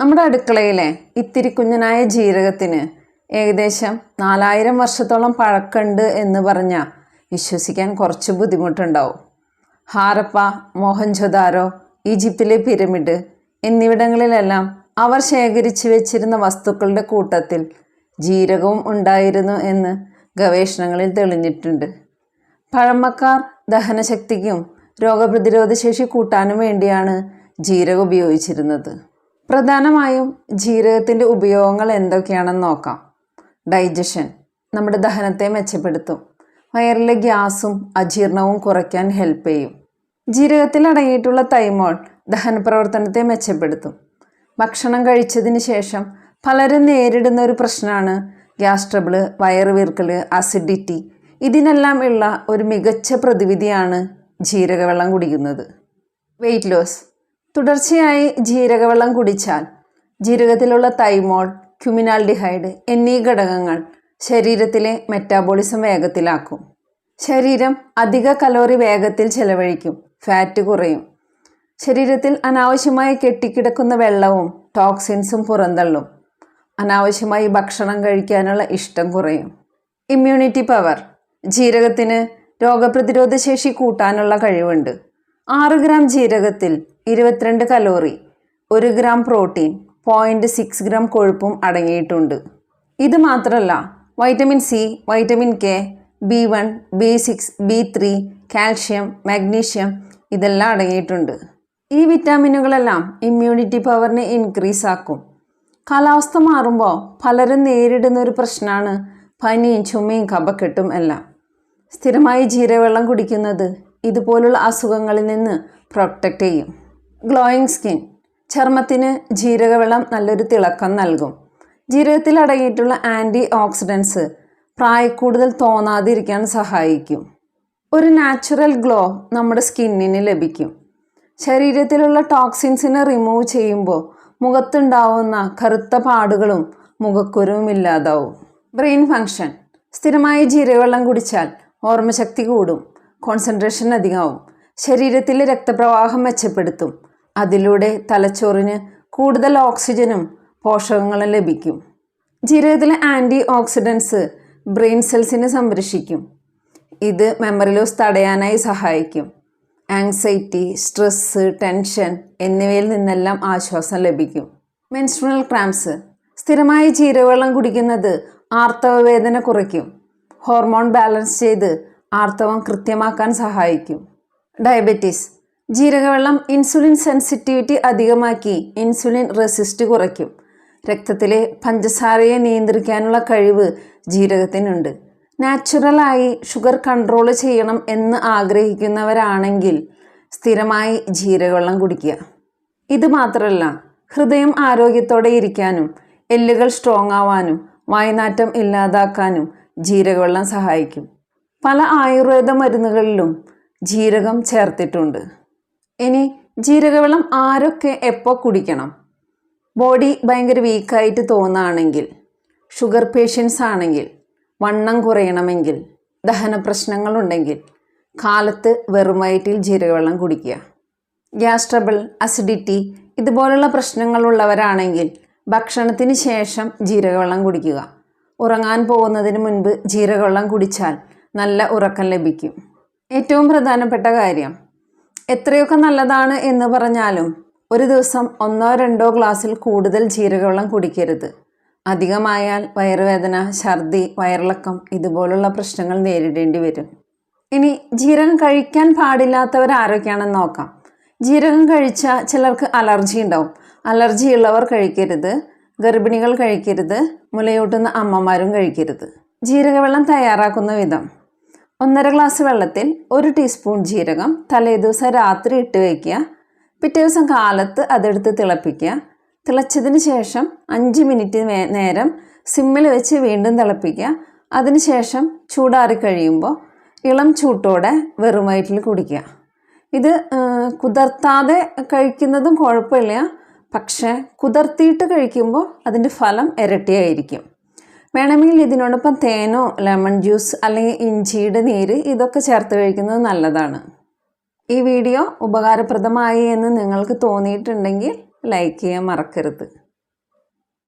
നമ്മുടെ അടുക്കളയിലെ ഇത്തിരി കുഞ്ഞനായ ജീരകത്തിന് ഏകദേശം നാലായിരം വർഷത്തോളം പഴക്കമുണ്ട് എന്ന് പറഞ്ഞാൽ വിശ്വസിക്കാൻ കുറച്ച് ബുദ്ധിമുട്ടുണ്ടാവും. ഹാരപ്പ മോഹൻജൊദാരോ ഈജിപ്തിലെ പിരമിഡ് എന്നിവിടങ്ങളിലെല്ലാം അവർ ശേഖരിച്ചു വെച്ചിരുന്ന വസ്തുക്കളുടെ കൂട്ടത്തിൽ ജീരകവും ഉണ്ടായിരുന്നു എന്ന് ഗവേഷണങ്ങളിൽ തെളിഞ്ഞിട്ടുണ്ട്. പഴമക്കാർ ദഹനശക്തിക്കും രോഗപ്രതിരോധ ശേഷി കൂട്ടാനും വേണ്ടിയാണ് ജീരകം ഉപയോഗിച്ചിരുന്നത്. പ്രധാനമായും ജീരകത്തിന്റെ ഉപയോഗങ്ങൾ എന്തൊക്കെയാണെന്ന് നോക്കാം. ഡൈജഷൻ നമ്മുടെ ദഹനത്തെ മെച്ചപ്പെടുത്തും. വയറിലെ ഗ്യാസും അജീർണവും കുറയ്ക്കാൻ ഹെൽപ്പ് ചെയ്യും. ജീരകത്തിൽ അടങ്ങിയിട്ടുള്ള തൈമോൾ ദഹന പ്രവർത്തനത്തെ മെച്ചപ്പെടുത്തും. ഭക്ഷണം കഴിച്ചതിന് ശേഷം പലരും നേരിടുന്ന ഒരു പ്രശ്നമാണ് ഗ്യാസ് ട്രബിൾ വയറ് വീർക്കൽ അസിഡിറ്റി ഇതിനെല്ലാം ഉള്ള ഒരു മികച്ച പ്രതിവിധിയാണ് ജീരകവെള്ളം കുടിക്കുന്നത്. വെയിറ്റ് ലോസ് തുടർച്ചയായി ജീരകവെള്ളം കുടിച്ചാൽ ജീരകത്തിലുള്ള തൈമോൾ ക്യുമിനാൽഡിഹൈഡ് എന്നീ ഘടകങ്ങൾ ശരീരത്തിലെ മെറ്റാബോളിസം വേഗത്തിലാക്കും. ശരീരം അധിക കലോറി വേഗത്തിൽ ചെലവഴിക്കും ഫാറ്റ് കുറയും. ശരീരത്തിൽ അനാവശ്യമായി കെട്ടിക്കിടക്കുന്ന വെള്ളവും ടോക്സിൻസും പുറന്തള്ളും. അനാവശ്യമായി ഭക്ഷണം കഴിക്കാനുള്ള ഇഷ്ടം കുറയും. ഇമ്മ്യൂണിറ്റി പവർ ജീരകത്തിന് രോഗപ്രതിരോധ ശേഷി കൂട്ടാനുള്ള കഴിവുണ്ട്. ആറ് ഗ്രാം ജീരകത്തിൽ ഇരുപത്തിരണ്ട് കലോറി ഒരു gram protein point six gram കൊഴുപ്പും അടങ്ങിയിട്ടുണ്ട്. ഇത് മാത്രമല്ല vitamin C vitamin K B one B six B three calcium magnesium ഇതെല്ലാം അടങ്ങിയിട്ടുണ്ട്. ഈ വിറ്റാമിനുകളെല്ലാം ഇമ്മ്യൂണിറ്റി പവറിനെ ഇൻക്രീസ് ആക്കും. കാലാവസ്ഥ മാറുമ്പോൾ പലരും നേരിടുന്ന ഒരു പ്രശ്നമാണ് പനിയും ചുമയും കപക്കെട്ടും എല്ലാം. സ്ഥിരമായി ജീരവെള്ളം കുടിക്കുന്നത് ഇതുപോലുള്ള അസുഖങ്ങളിൽ നിന്ന് പ്രൊട്ടക്റ്റ് ചെയ്യും. ഗ്ലോയിങ് സ്കിൻ ചർമ്മത്തിന് ജീരകവെള്ളം നല്ലൊരു തിളക്കം നൽകും. ജീരകത്തിൽ അടങ്ങിയിട്ടുള്ള ആന്റി ഓക്സിഡൻസ് പ്രായക്കൂടുതൽ തോന്നാതിരിക്കാൻ സഹായിക്കും. ഒരു നാച്ചുറൽ ഗ്ലോ നമ്മുടെ സ്കിന്നിന് ലഭിക്കും. ശരീരത്തിലുള്ള ടോക്സിൻസിനെ റിമൂവ് ചെയ്യുമ്പോൾ മുഖത്തുണ്ടാവുന്ന കറുത്ത പാടുകളും മുഖക്കുരുവും ഇല്ലാതാവും. ബ്രെയിൻ ഫങ്ഷൻ സ്ഥിരമായി ജീരകവെള്ളം കുടിച്ചാൽ ഓർമ്മശക്തി കൂടും. കോൺസെൻട്രേഷൻ അധികമാവും. ശരീരത്തിലെ രക്തപ്രവാഹം മെച്ചപ്പെടുത്തും. അതിലൂടെ തലച്ചോറിന് കൂടുതൽ ഓക്സിജനും പോഷകങ്ങളും ലഭിക്കും. ജീരകത്തിലെ ആന്റി ഓക്സിഡൻസ് ബ്രെയിൻ സെൽസിനെ സംരക്ഷിക്കും. ഇത് മെമ്മറി ലോസ് തടയാനായി സഹായിക്കും. ആങ്സൈറ്റി സ്ട്രെസ്സ് ടെൻഷൻ എന്നിവയിൽ നിന്നെല്ലാം ആശ്വാസം ലഭിക്കും. മെൻസ്ട്രൽ ക്രാംസ് സ്ഥിരമായി ജീരകവെള്ളം കുടിക്കുന്നത് ആർത്തവവേദന കുറയ്ക്കും. ഹോർമോൺ ബാലൻസ് ചെയ്ത് ആർത്തവം കൃത്യമാക്കാൻ സഹായിക്കും. ഡയബറ്റീസ്. ജീരകവെള്ളം ഇൻസുലിൻ സെൻസിറ്റിവിറ്റി അധികമാക്കി ഇൻസുലിൻ റെസിസ്റ്റ് കുറയ്ക്കും. രക്തത്തിലെ പഞ്ചസാരയെ നിയന്ത്രിക്കാനുള്ള കഴിവ് ജീരകത്തിനുണ്ട്. നാച്ചുറലായി ഷുഗർ കൺട്രോൾ ചെയ്യണം എന്ന് ആഗ്രഹിക്കുന്നവരാണെങ്കിൽ സ്ഥിരമായി ജീരകവെള്ളം കുടിക്കുക. ഇത് മാത്രമല്ല ഹൃദയം ആരോഗ്യത്തോടെ ഇരിക്കാനും എല്ലുകൾ സ്ട്രോങ് ആവാനും വായ്നാറ്റം ഇല്ലാതാക്കാനും ജീരകവെള്ളം സഹായിക്കും. പല ആയുർവേദ മരുന്നുകളിലും ജീരകം ചേർത്തിട്ടുണ്ട്. ഇനി ജീരകവെള്ളം ആരൊക്കെ എപ്പോൾ കുടിക്കണം? ബോഡി ഭയങ്കര വീക്കായിട്ട് തോന്നുകയാണെങ്കിൽ ഷുഗർ പേഷ്യൻസ് ആണെങ്കിൽ വണ്ണം കുറയണമെങ്കിൽ ദഹന പ്രശ്നങ്ങളുണ്ടെങ്കിൽ കാലത്ത് വെറും വയറ്റിൽ ജീരകവെള്ളം കുടിക്കുക. ഗ്യാസ് ട്രബിൾ അസിഡിറ്റി ഇതുപോലുള്ള പ്രശ്നങ്ങളുള്ളവരാണെങ്കിൽ ഭക്ഷണത്തിന് ശേഷം ജീരകവെള്ളം കുടിക്കുക. ഉറങ്ങാൻ പോകുന്നതിന് മുൻപ് ജീരകവെള്ളം കുടിച്ചാൽ നല്ല ഉറക്കം ലഭിക്കും. ഏറ്റവും പ്രധാനപ്പെട്ട കാര്യം എത്രയൊക്കെ നല്ലതാണ് എന്ന് പറഞ്ഞാലും ഒരു ദിവസം ഒന്നോ രണ്ടോ ഗ്ലാസ്സിൽ കൂടുതൽ ജീരകവെള്ളം കുടിക്കരുത്. അധികമായാൽ വയറുവേദന ഛർദി വയറിളക്കം ഇതുപോലുള്ള പ്രശ്നങ്ങൾ നേരിടേണ്ടി വരും. ഇനി ജീരകം കഴിക്കാൻ പാടില്ലാത്തവർ ആരൊക്കെയാണെന്ന് നോക്കാം. ജീരകം കഴിച്ചാൽ ചിലർക്ക് അലർജി ഉണ്ടാവും. അലർജി ഉള്ളവർ കഴിക്കരുത്. ഗർഭിണികൾ കഴിക്കരുത്. മുലയൂട്ടുന്ന അമ്മമാരും കഴിക്കരുത്. ജീരകവെള്ളം തയ്യാറാക്കുന്ന വിധം. ഒന്നര ഗ്ലാസ് വെള്ളത്തിൽ ഒരു ടീസ്പൂൺ ജീരകം തലേദിവസം രാത്രി ഇട്ട് വയ്ക്കുക പിറ്റേ ദിവസം കാലത്ത് അതെടുത്ത് തിളപ്പിക്കുക. തിളച്ചതിന് ശേഷം അഞ്ച് മിനിറ്റ് നേരം സിമ്മിൽ വെച്ച് വീണ്ടും തിളപ്പിക്കുക. അതിനുശേഷം ചൂടാറി കഴിയുമ്പോൾ ഇളം ചൂട്ടോടെ വെറും വയറ്റിൽ കുടിക്കുക. ഇത് കുതിർത്താതെ കഴിക്കുന്നതും കുഴപ്പമില്ല. പക്ഷേ കുതിർത്തിയിട്ട് കഴിക്കുമ്പോൾ അതിന്റെ ഫലം ഇരട്ടിയായിരിക്കും. വേണമെങ്കിൽ ഇതിനോടൊപ്പം തേനോ ലെമൺ ജ്യൂസ് അല്ലെങ്കിൽ ഇഞ്ചിയുടെ നീര് ഇതൊക്കെ ചേർത്ത് കഴിക്കുന്നത് നല്ലതാണ്. ഈ വീഡിയോ ഉപകാരപ്രദമായി എന്ന് നിങ്ങൾക്ക് തോന്നിയിട്ടുണ്ടെങ്കിൽ ലൈക്ക് ചെയ്യാൻ മറക്കരുത്.